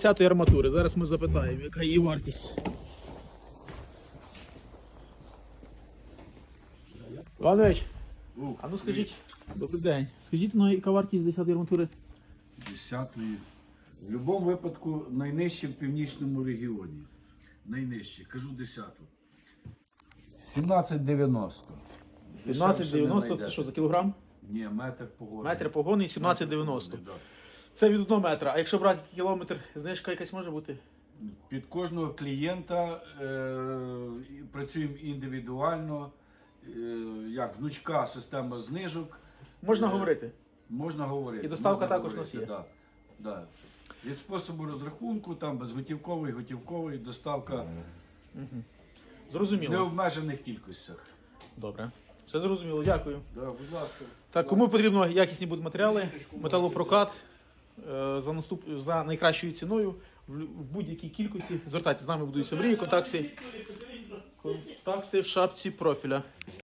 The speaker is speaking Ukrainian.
10 арматури. Зараз ми запитаємо, яка її вартість. Іванович, а ну скажіть, добрий день. Скажіть, ну яка вартість 10 арматури? Десятої. В будь-якому випадку найнижче в північному регіоні. Найнижче, кажу десяту. 17,90. 17,90 це що за кілограм? Ні, метр погоди. Метр погони 17,90. Це від 1 метра. А якщо брати кілометр, знижка якась може бути? Під кожного клієнта е, працюємо індивідуально. Е, як гнучка система знижок. Можна Е, говорити. Можна говорити. І доставка можна також у нас говорити, є? Да, да. Від способу розрахунку, там безготівковий, готівковий, доставка в Зрозуміло. необмежених кількостях. Добре. Все зрозуміло, дякую. Да, будь ласка. Так, кому потрібно якісні будуть матеріали, металопрокат за наступ за найкращою ціною в будь-якій кількості. Звертайтеся з нами будуються мрії, контакти. Контакти в шапці профіля.